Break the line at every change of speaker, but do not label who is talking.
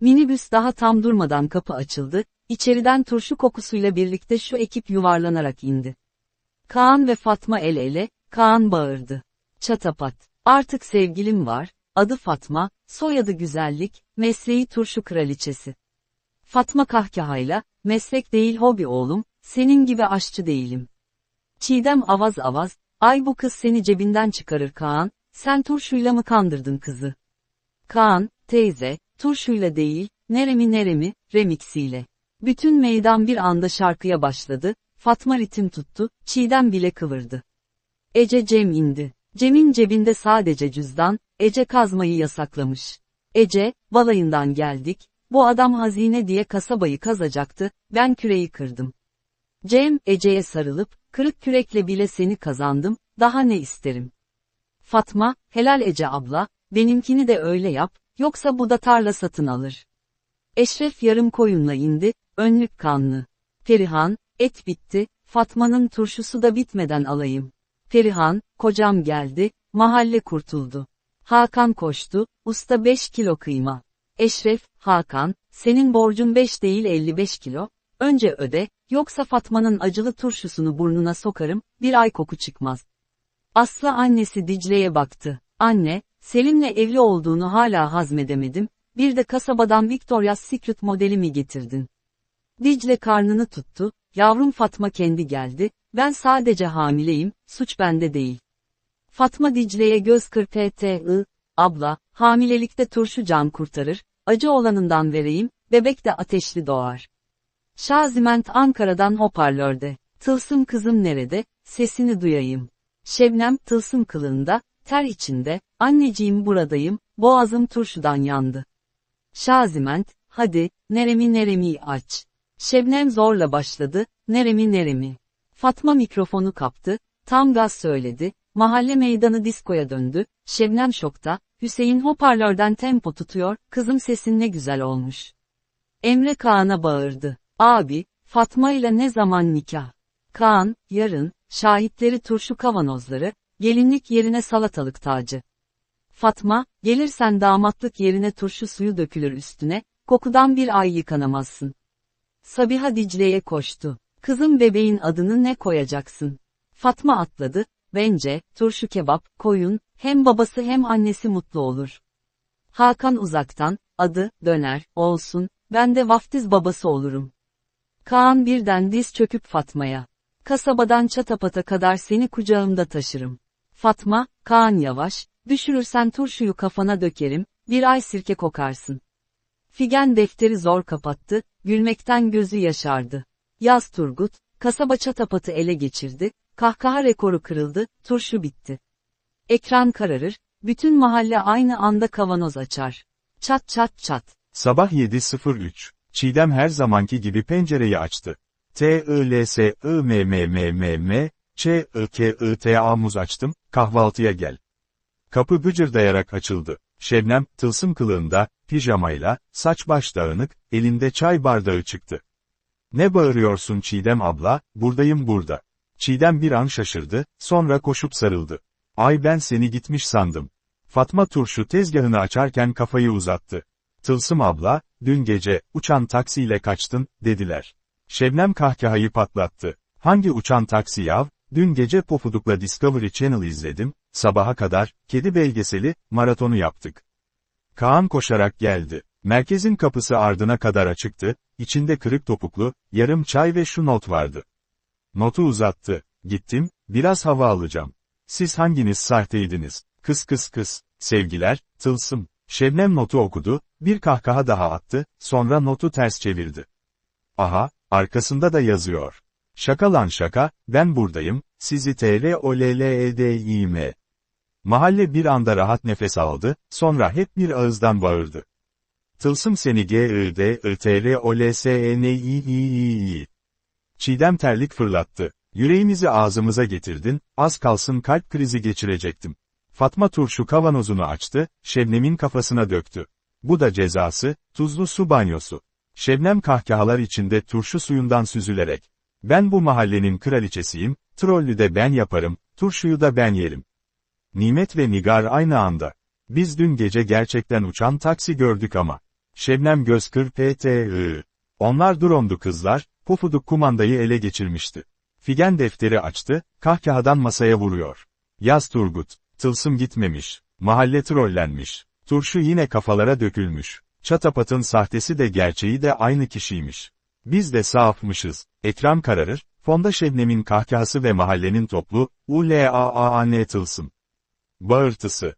Minibüs daha tam durmadan kapı açıldı, içeriden turşu kokusuyla birlikte şu ekip yuvarlanarak indi. Kaan ve Fatma el ele, Kaan bağırdı. Çatapat. Artık sevgilim var, adı Fatma, soyadı güzellik, mesleği turşu kraliçesi. Fatma kahkahayla, meslek değil hobi oğlum, senin gibi aşçı değilim. Çiğdem avaz avaz, ay bu kız seni cebinden çıkarır Kaan, sen turşuyla mı kandırdın kızı? Kaan, teyze, turşuyla değil, neremi neremi, remixiyle. Bütün meydan bir anda şarkıya başladı, Fatma ritim tuttu, Çiğdem bile kıvırdı. Ece Cem indi. Cem'in cebinde sadece cüzdan, Ece kazmayı yasaklamış. Ece, balayından geldik, bu adam hazine diye kasabayı kazacaktı, ben küreği kırdım. Cem, Ece'ye sarılıp, kırık kürekle bile seni kazandım, daha ne isterim? Fatma, helal Ece abla, benimkini de öyle yap, yoksa bu da tarla satın alır. Eşref yarım koyunla indi, önlük kanlı. Perihan, et bitti, Fatma'nın turşusu da bitmeden alayım. Perihan, kocam geldi, mahalle kurtuldu. Hakan koştu, usta 5 kilo kıyma. Eşref, Hakan, senin borcun 5 değil 55 kilo, önce öde, yoksa Fatma'nın acılı turşusunu burnuna sokarım, bir ay koku çıkmaz. Aslı annesi Dicle'ye baktı. Anne, Selim'le evli olduğunu hala hazmedemedim, bir de kasabadan Victoria's Secret modeli mi getirdin? Dicle karnını tuttu, yavrum Fatma kendi geldi, ben sadece hamileyim, suç bende değil. Fatma Dicle'ye göz kırptı, abla, hamilelikte turşu can kurtarır, acı olanından vereyim, bebek de ateşli doğar. Şaziment Ankara'dan hoparlörde, tılsım kızım nerede, sesini duyayım. Şebnem tılsım kılığında, ter içinde, anneciğim buradayım, boğazım turşudan yandı. Şaziment, hadi, neremi neremi aç. Şebnem zorla başladı, neremi neremi. Fatma mikrofonu kaptı, tam gaz söyledi, mahalle meydanı diskoya döndü, Şebnem şokta, Hüseyin hoparlörden tempo tutuyor, kızım sesin ne güzel olmuş. Emre Kaan'a bağırdı, abi, Fatma ile ne zaman nikah? Kaan, yarın, şahitleri turşu kavanozları, gelinlik yerine salatalık tacı. Fatma, gelirsen damatlık yerine turşu suyu dökülür üstüne, kokudan bir ay yıkanamazsın. Sabiha Dicle'ye koştu. Kızım bebeğin adını ne koyacaksın? Fatma atladı, bence, turşu kebap, koyun, hem babası hem annesi mutlu olur. Hakan uzaktan, adı, döner, olsun, ben de vaftiz babası olurum. Kaan birden diz çöküp Fatma'ya. Kasabadan çatapata kadar seni kucağımda taşırım. Fatma, Kaan yavaş, düşürürsen turşuyu kafana dökerim, bir ay sirke kokarsın. Figen defteri zor kapattı, gülmekten gözü yaşardı. Yaz Turgut, kasaba çatapatı ele geçirdi, kahkaha rekoru kırıldı, turşu bitti. Ekran kararır, bütün mahalle aynı anda kavanoz açar. Çat çat çat.
Sabah 7.03. Çiğdem her zamanki gibi pencereyi açtı. T I L S I M M M M M Ç I K I T A muz açtım, kahvaltıya gel. Kapı gıcırdayarak açıldı. Şebnem, tılsım kılığında, pijamayla, saç baş dağınık, elinde çay bardağı çıktı. Ne bağırıyorsun Çiğdem abla, buradayım burada. Çiğdem bir an şaşırdı, sonra koşup sarıldı. Ay ben seni gitmiş sandım. Fatma turşu tezgahını açarken kafayı uzattı. Tılsım abla, dün gece, uçan taksiyle kaçtın, dediler. Şebnem kahkahayı patlattı. Hangi uçan taksi yav? Dün gece Pofuduk'la Discovery Channel izledim, sabaha kadar, kedi belgeseli, maratonu yaptık. Kaan koşarak geldi. Merkezin kapısı ardına kadar açıktı, içinde kırık topuklu, yarım çay ve şu not vardı. Notu uzattı. Gittim, biraz hava alacağım. Siz hanginiz sahteydiniz? Kıs kıs kıs. Sevgiler, tılsım. Şebnem notu okudu, bir kahkaha daha attı, sonra notu ters çevirdi. Aha, arkasında da yazıyor. Şaka lan şaka, ben buradayım, sizi tr o l l e d i m. Mahalle bir anda rahat nefes aldı, sonra hep bir ağızdan bağırdı. Tılsım seni g i d i t r o l s e. Çiğdem terlik fırlattı. Yüreğimizi ağzımıza getirdin, az kalsın kalp krizi geçirecektim. Fatma turşu kavanozunu açtı, Şebnem'in kafasına döktü. Bu da cezası, tuzlu su banyosu. Şebnem kahkahalar içinde turşu suyundan süzülerek. Ben bu mahallenin kraliçesiyim, trollü de ben yaparım, turşuyu da ben yerim. Nimet ve Nigar aynı anda. Biz dün gece gerçekten uçan taksi gördük ama. Şebnem Gözkır PTI. Onlar Durom'du kızlar, Pufuduk kumandayı ele geçirmişti. Figen defteri açtı, kahkahadan masaya vuruyor. Yaz Turgut, tılsım gitmemiş, mahalle trollenmiş, turşu yine kafalara dökülmüş, çatapatın sahtesi de gerçeği de aynı kişiymiş. Biz de safmışız, ekran kararır, fonda Şebnem'in kahkahası ve mahallenin toplu, U-L-A-A-A-N tılsım. Bağırtısı,